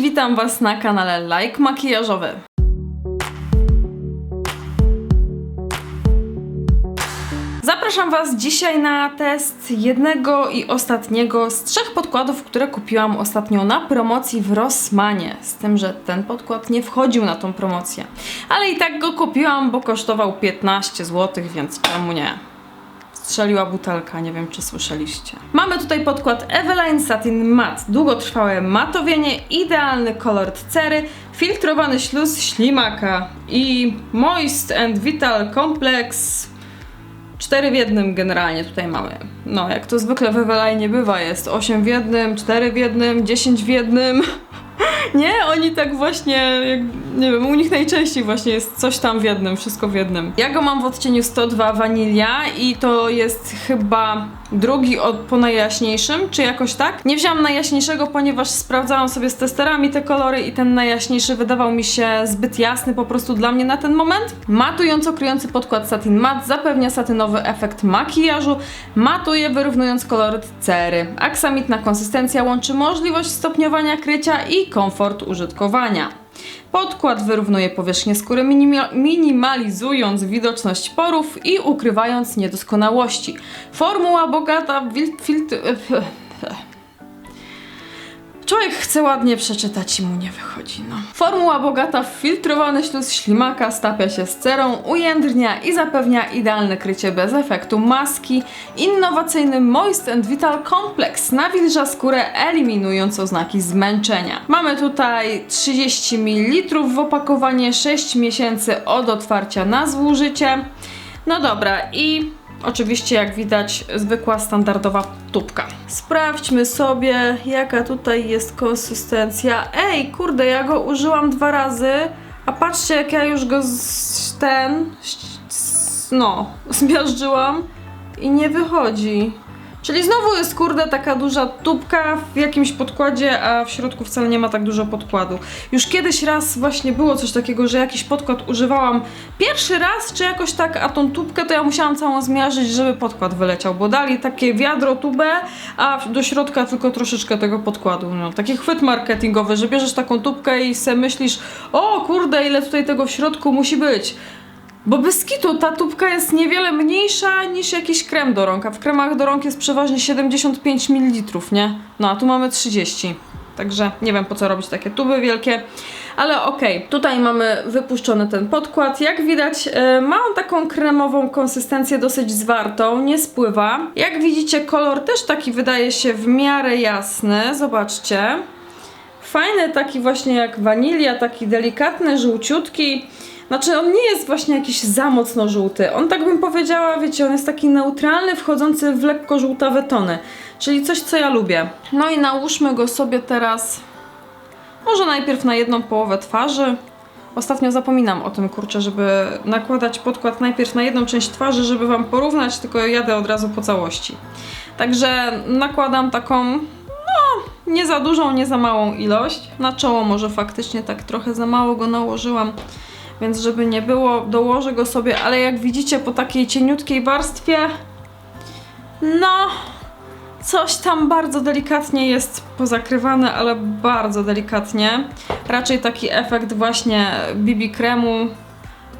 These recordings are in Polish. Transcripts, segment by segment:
Witam Was na kanale Like Makijażowy. Zapraszam Was dzisiaj na test jednego i ostatniego z trzech podkładów, które kupiłam ostatnio na promocji w Rossmanie. Z tym, że ten podkład nie wchodził na tą promocję. Ale i tak go kupiłam, bo kosztował 15 zł, więc czemu nie? Strzeliła butelka, nie wiem czy słyszeliście. Mamy tutaj podkład Eveline Satin Matte, długotrwałe matowienie, idealny kolor cery, filtrowany śluz ślimaka i Moist and Vital Complex 4 w jednym generalnie tutaj mamy. No, jak to zwykle w Eveline bywa, jest 8 w jednym, 4 w jednym, 10 w jednym. Nie, oni tak właśnie, jak, nie wiem, u nich najczęściej właśnie jest coś tam w jednym, wszystko w jednym. Ja go mam w odcieniu 102 wanilia i to jest chyba drugi od, po najjaśniejszym, czy jakoś tak. Nie wziąłam najjaśniejszego, ponieważ sprawdzałam sobie z testerami te kolory i ten najjaśniejszy wydawał mi się zbyt jasny po prostu dla mnie na ten moment. Matująco kryjący podkład Satin Matte zapewnia satynowy efekt makijażu, matuje wyrównując kolor cery. Aksamitna konsystencja łączy możliwość stopniowania krycia i komfort użytkowania. Podkład wyrównuje powierzchnię skóry minima- minimalizując widoczność porów i ukrywając niedoskonałości. Formuła bogata w filtr... Człowiek chce ładnie przeczytać i mu nie wychodzi, no. Formuła bogata w filtrowany śluz ślimaka stapia się z cerą, ujędrnia i zapewnia idealne krycie bez efektu maski. Innowacyjny Moist and Vital Complex nawilża skórę eliminując oznaki zmęczenia. Mamy tutaj 30 ml w opakowanie, 6 miesięcy od otwarcia na zużycie. No dobra i Oczywiście, jak widać, zwykła standardowa tubka. Sprawdźmy sobie, jaka tutaj jest konsystencja. Ej, kurde, ja go użyłam dwa razy, a patrzcie, jak ja już go z ten. z- No, zmiażdżyłam i nie wychodzi. Czyli znowu jest, kurde, taka duża tubka w jakimś podkładzie, a w środku wcale nie ma tak dużo podkładu. Już kiedyś raz właśnie było coś takiego, że jakiś podkład używałam pierwszy raz, czy jakoś tak, a tą tubkę to ja musiałam całą zmiażyć, żeby podkład wyleciał, bo dali takie wiadro, tubę, a do środka tylko troszeczkę tego podkładu. No, taki chwyt marketingowy, że bierzesz taką tubkę i se myślisz, o kurde, ile tutaj tego w środku musi być. Bo bez kitu ta tubka jest niewiele mniejsza niż jakiś krem do rąk, a w kremach do rąk jest przeważnie 75 ml, nie? No a tu mamy 30. Także nie wiem po co robić takie tuby wielkie, ale okej. Tutaj mamy wypuszczony ten podkład. Jak widać, e, ma on taką kremową konsystencję dosyć zwartą, nie spływa. Jak widzicie, kolor też taki wydaje się w miarę jasny. Zobaczcie. Fajny taki właśnie jak wanilia, taki delikatny, żółciutki. Znaczy on nie jest właśnie jakiś za mocno żółty. On tak bym powiedziała, wiecie, on jest taki neutralny, wchodzący w lekko żółtawe tony. Czyli coś, co ja lubię. No i nałóżmy go sobie teraz może najpierw na jedną połowę twarzy. Ostatnio zapominam o tym, kurczę, żeby nakładać podkład najpierw na jedną część twarzy, żeby wam porównać, tylko jadę od razu po całości. Także nakładam taką, no, nie za dużą, nie za małą ilość. Na czoło może faktycznie tak trochę za mało go nałożyłam, więc żeby nie było, dołożę go sobie, ale jak widzicie po takiej cieniutkiej warstwie, no, Coś tam bardzo delikatnie jest pozakrywane, ale bardzo delikatnie. Raczej taki efekt właśnie BB kremu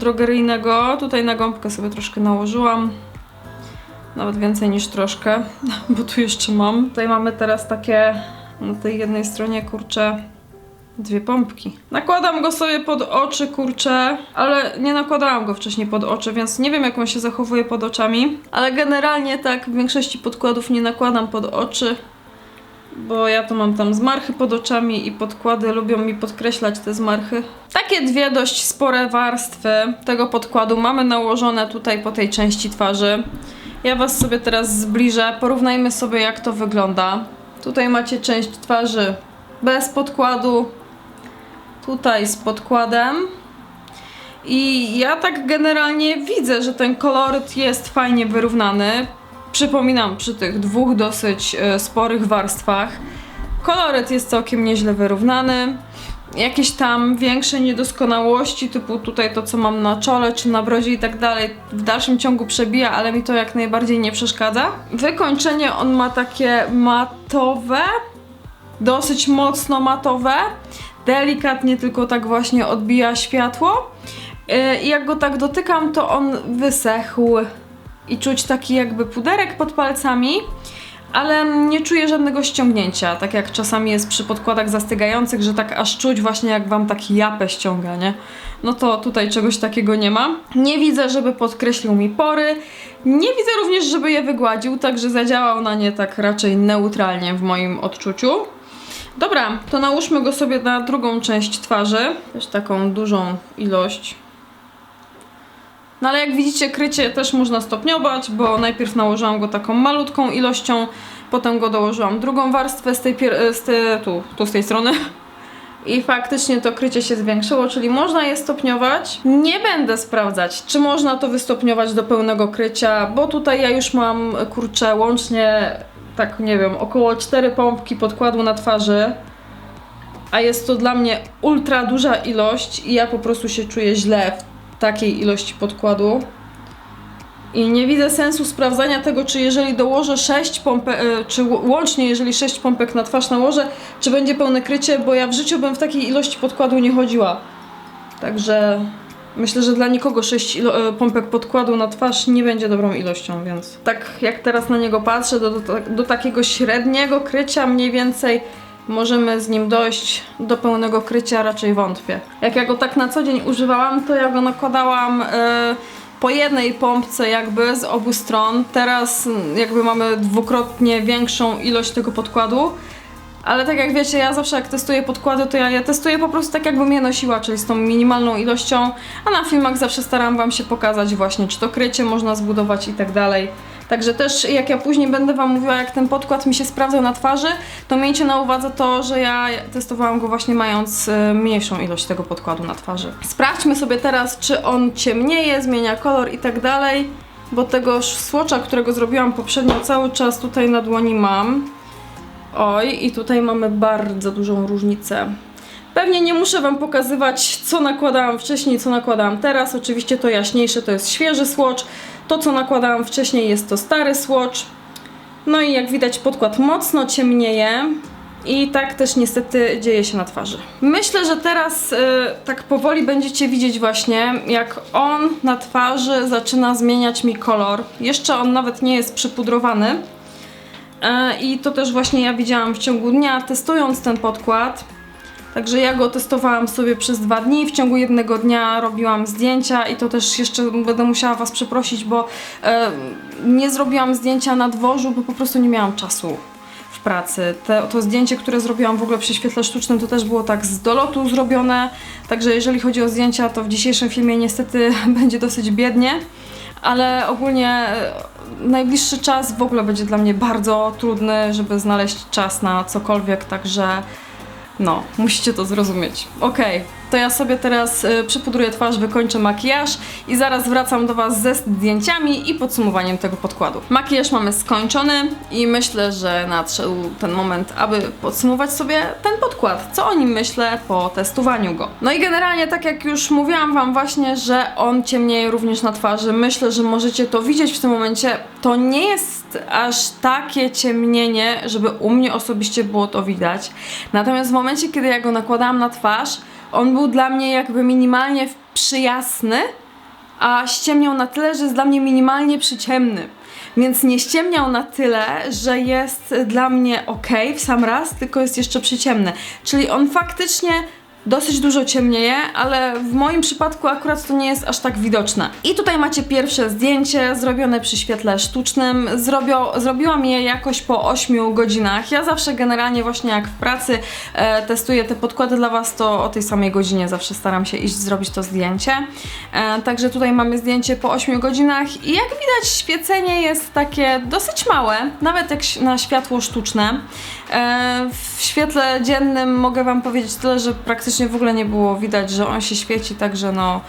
drogeryjnego. Tutaj na gąbkę sobie troszkę nałożyłam. Nawet więcej niż troszkę, bo tu jeszcze mam. Tutaj mamy teraz takie na tej jednej stronie kurcze dwie pompki. Nakładam go sobie pod oczy, kurczę, ale nie nakładałam go wcześniej pod oczy, więc nie wiem jak on się zachowuje pod oczami. Ale generalnie tak w większości podkładów nie nakładam pod oczy, bo ja to mam tam zmarchy pod oczami i podkłady lubią mi podkreślać te zmarchy. Takie dwie dość spore warstwy tego podkładu mamy nałożone tutaj po tej części twarzy. Ja Was sobie teraz zbliżę, porównajmy sobie jak to wygląda. Tutaj macie część twarzy bez podkładu, tutaj z podkładem. I ja tak generalnie widzę, że ten koloryt jest fajnie wyrównany. Przypominam, przy tych dwóch dosyć e, sporych warstwach. Koloryt jest całkiem nieźle wyrównany. Jakieś tam większe niedoskonałości, typu tutaj to, co mam na czole czy na brodzie i tak dalej, w dalszym ciągu przebija, ale mi to jak najbardziej nie przeszkadza. Wykończenie on ma takie matowe, dosyć mocno matowe, delikatnie tylko tak właśnie odbija światło. Yy, I jak go tak dotykam, to on wysechł i czuć taki jakby puderek pod palcami, ale nie czuję żadnego ściągnięcia, tak jak czasami jest przy podkładach zastygających, że tak aż czuć właśnie jak wam taki japę ściąga, nie? No to tutaj czegoś takiego nie ma. Nie widzę, żeby podkreślił mi pory. Nie widzę również, żeby je wygładził, także zadziałał na nie tak raczej neutralnie w moim odczuciu. Dobra, to nałóżmy go sobie na drugą część twarzy. Też taką dużą ilość. No ale jak widzicie, krycie też można stopniować, bo najpierw nałożyłam go taką malutką ilością, potem go dołożyłam drugą warstwę z tej, z tej tu, tu z tej strony. I faktycznie to krycie się zwiększyło, czyli można je stopniować. Nie będę sprawdzać, czy można to wystopniować do pełnego krycia, bo tutaj ja już mam, kurczę, łącznie, tak nie wiem, około 4 pompki podkładu na twarzy. A jest to dla mnie ultra duża ilość i ja po prostu się czuję źle w takiej ilości podkładu. I nie widzę sensu sprawdzania tego, czy jeżeli dołożę 6 pompek, e, czy łącznie jeżeli 6 pompek na twarz nałożę, czy będzie pełne krycie, bo ja w życiu bym w takiej ilości podkładu nie chodziła. Także myślę, że dla nikogo 6 ilo- e, pompek podkładu na twarz nie będzie dobrą ilością, więc tak jak teraz na niego patrzę, do, do, do takiego średniego krycia mniej więcej możemy z nim dojść do pełnego krycia, raczej wątpię. Jak ja go tak na co dzień używałam, to ja go nakładałam e, po jednej pompce jakby z obu stron. Teraz jakby mamy dwukrotnie większą ilość tego podkładu. Ale tak jak wiecie, ja zawsze jak testuję podkłady, to ja je testuję po prostu tak jakbym je nosiła, czyli z tą minimalną ilością, a na filmach zawsze staram wam się pokazać właśnie, czy to krycie można zbudować i tak dalej. Także też jak ja później będę wam mówiła, jak ten podkład mi się sprawdzał na twarzy, to miejcie na uwadze to, że ja testowałam go właśnie mając e, mniejszą ilość tego podkładu na twarzy. Sprawdźmy sobie teraz, czy on ciemnieje, zmienia kolor i tak dalej, bo tego swatcha, którego zrobiłam poprzednio, cały czas tutaj na dłoni mam. Oj, i tutaj mamy bardzo dużą różnicę. Pewnie nie muszę Wam pokazywać, co nakładałam wcześniej, co nakładałam teraz. Oczywiście to jaśniejsze to jest świeży swatch. To, co nakładałam wcześniej, jest to stary swatch. No i jak widać, podkład mocno ciemnieje. I tak też niestety dzieje się na twarzy. Myślę, że teraz y, tak powoli będziecie widzieć właśnie, jak on na twarzy zaczyna zmieniać mi kolor. Jeszcze on nawet nie jest przypudrowany. E, I to też właśnie ja widziałam w ciągu dnia, testując ten podkład. Także ja go testowałam sobie przez dwa dni. W ciągu jednego dnia robiłam zdjęcia i to też jeszcze będę musiała Was przeprosić, bo e, nie zrobiłam zdjęcia na dworzu, bo po prostu nie miałam czasu w pracy. Te, to zdjęcie, które zrobiłam w ogóle przy świetle sztucznym, to też było tak z dolotu zrobione. Także jeżeli chodzi o zdjęcia, to w dzisiejszym filmie niestety będzie dosyć biednie. Ale ogólnie e, najbliższy czas w ogóle będzie dla mnie bardzo trudny, żeby znaleźć czas na cokolwiek, także no, musicie to zrozumieć. Okej, to ja sobie teraz y, przypudruję twarz, wykończę makijaż i zaraz wracam do Was ze zdjęciami i podsumowaniem tego podkładu. Makijaż mamy skończony i myślę, że nadszedł ten moment, aby podsumować sobie ten podkład. Co o nim myślę po testowaniu go. No i generalnie, tak jak już mówiłam Wam właśnie, że on ciemnieje również na twarzy. Myślę, że możecie to widzieć w tym momencie. To nie jest aż takie ciemnienie, żeby u mnie osobiście było to widać. Natomiast w momencie, kiedy ja go nakładałam na twarz, on był dla mnie jakby minimalnie przyjasny, a ściemniał na tyle, że jest dla mnie minimalnie przyciemny. Więc nie ściemniał na tyle, że jest dla mnie ok w sam raz, tylko jest jeszcze przyciemny. Czyli on faktycznie dosyć dużo ciemnieje, ale w moim przypadku akurat to nie jest aż tak widoczne. I tutaj macie pierwsze zdjęcie zrobione przy świetle sztucznym. Zrobio, zrobiłam je jakoś po 8 godzinach. Ja zawsze generalnie właśnie jak w pracy e, testuję te podkłady dla Was, to o tej samej godzinie zawsze staram się iść zrobić to zdjęcie. E, także tutaj mamy zdjęcie po 8 godzinach i jak widać świecenie jest takie dosyć małe, nawet jak na światło sztuczne. E, w świetle dziennym mogę Wam powiedzieć tyle, że praktycznie w ogóle nie było widać, że on się świeci, także no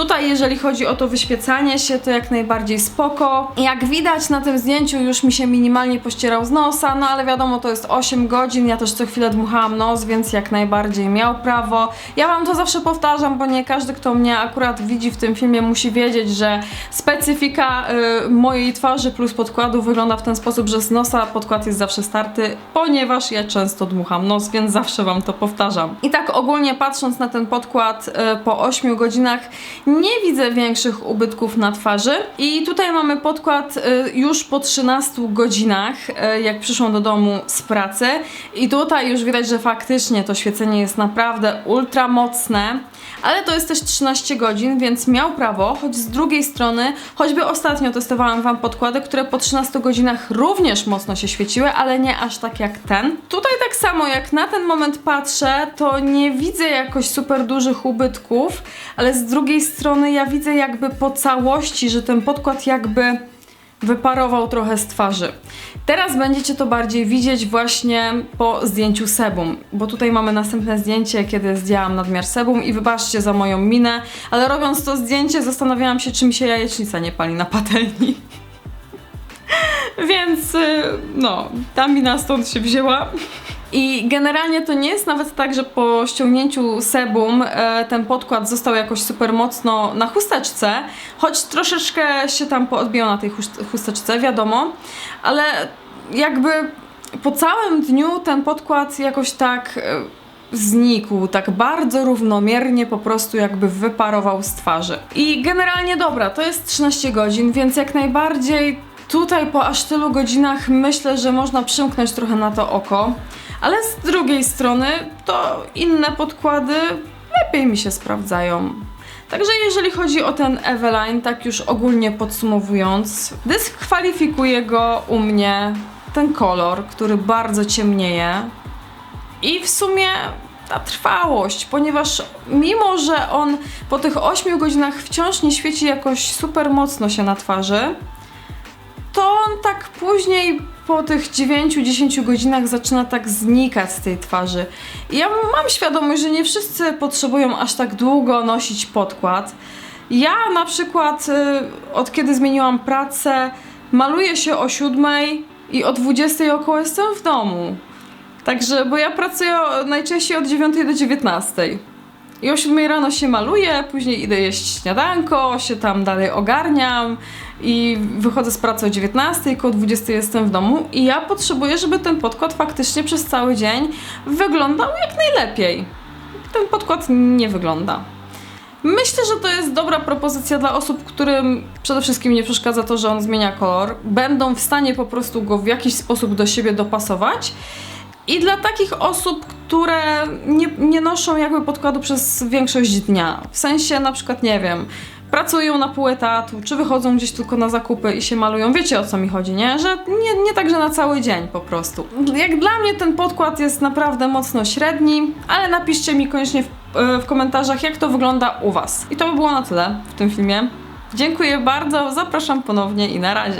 Tutaj, jeżeli chodzi o to wyświecanie się, to jak najbardziej spoko. Jak widać na tym zdjęciu, już mi się minimalnie pościerał z nosa, no ale wiadomo, to jest 8 godzin, ja też co chwilę dmuchałam nos, więc jak najbardziej miał prawo. Ja wam to zawsze powtarzam, bo nie każdy, kto mnie akurat widzi w tym filmie, musi wiedzieć, że specyfika y, mojej twarzy plus podkładu wygląda w ten sposób, że z nosa podkład jest zawsze starty, ponieważ ja często dmucham nos, więc zawsze wam to powtarzam. I tak ogólnie patrząc na ten podkład y, po 8 godzinach, nie widzę większych ubytków na twarzy. I tutaj mamy podkład y, już po 13 godzinach, y, jak przyszłam do domu z pracy. I tutaj już widać, że faktycznie to świecenie jest naprawdę ultra mocne. Ale to jest też 13 godzin, więc miał prawo, choć z drugiej strony, choćby ostatnio testowałam Wam podkłady, które po 13 godzinach również mocno się świeciły, ale nie aż tak jak ten. Tutaj tak samo, jak na ten moment patrzę, to nie widzę jakoś super dużych ubytków, ale z drugiej strony ja widzę jakby po całości, że ten podkład jakby wyparował trochę z twarzy. Teraz będziecie to bardziej widzieć właśnie po zdjęciu sebum, bo tutaj mamy następne zdjęcie, kiedy zdjęłam nadmiar sebum i wybaczcie za moją minę, ale robiąc to zdjęcie zastanawiałam się, czy mi się jajecznica nie pali na patelni. Więc y, no, ta mina stąd się wzięła. I generalnie to nie jest nawet tak, że po ściągnięciu sebum e, ten podkład został jakoś super mocno na chusteczce, choć troszeczkę się tam poodbiło na tej chust- chusteczce, wiadomo, ale jakby po całym dniu ten podkład jakoś tak e, znikł, tak bardzo równomiernie po prostu jakby wyparował z twarzy. I generalnie dobra, to jest 13 godzin, więc jak najbardziej tutaj po aż tylu godzinach myślę, że można przymknąć trochę na to oko. Ale z drugiej strony to inne podkłady lepiej mi się sprawdzają. Także jeżeli chodzi o ten Eveline, tak już ogólnie podsumowując, dyskwalifikuje go u mnie ten kolor, który bardzo ciemnieje i w sumie ta trwałość, ponieważ mimo, że on po tych 8 godzinach wciąż nie świeci jakoś super mocno się na twarzy, to on tak później po tych 9-10 godzinach zaczyna tak znikać z tej twarzy. I ja mam świadomość, że nie wszyscy potrzebują aż tak długo nosić podkład. Ja na przykład y, od kiedy zmieniłam pracę, maluję się o 7 i o 20 około jestem w domu. Także, bo ja pracuję najczęściej od 9 do 19. I o 7 rano się maluję, później idę jeść śniadanko, się tam dalej ogarniam i wychodzę z pracy o 19, koło 20 jestem w domu i ja potrzebuję, żeby ten podkład faktycznie przez cały dzień wyglądał jak najlepiej. Ten podkład nie wygląda. Myślę, że to jest dobra propozycja dla osób, którym przede wszystkim nie przeszkadza to, że on zmienia kolor. Będą w stanie po prostu go w jakiś sposób do siebie dopasować. I dla takich osób, które nie, nie noszą jakby podkładu przez większość dnia, w sensie na przykład, nie wiem, pracują na pół etatu, czy wychodzą gdzieś tylko na zakupy i się malują, wiecie o co mi chodzi, nie? Że nie, nie tak, na cały dzień po prostu. Jak dla mnie ten podkład jest naprawdę mocno średni, ale napiszcie mi koniecznie w, w komentarzach, jak to wygląda u Was. I to by było na tyle w tym filmie. Dziękuję bardzo, zapraszam ponownie i na razie.